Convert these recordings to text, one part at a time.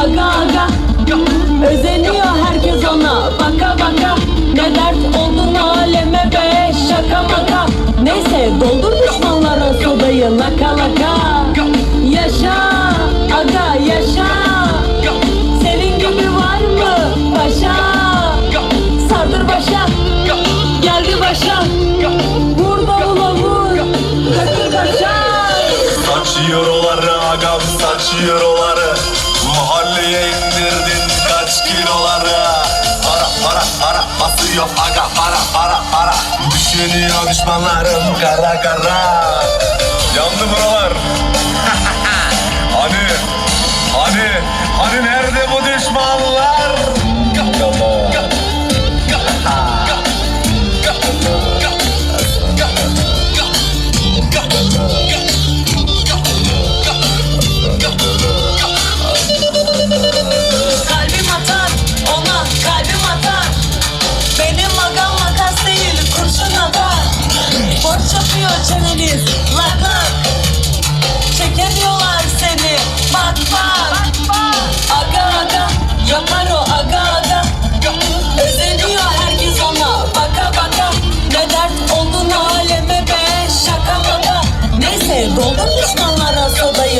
aga aga Özeniyor herkes ona. Baka baka. Ne dert oldun aleme be? Şaka maka. Neyse doldur düşmanlara sodayı laka laka. Yaşa aga yaşa. Senin gibi var mı paşa? Sardır başa. Geldi başa. Vur davula vur Saç euroları agam saç euroları Mahalleye basıyor aga para para para. Düşünüyor düşmanlarım kara kara. Yandı buralar. Hani hani hani nerede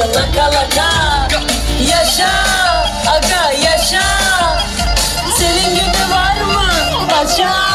laka laka. Yaşa aga yaşa. Senin gibi var mı? Paşa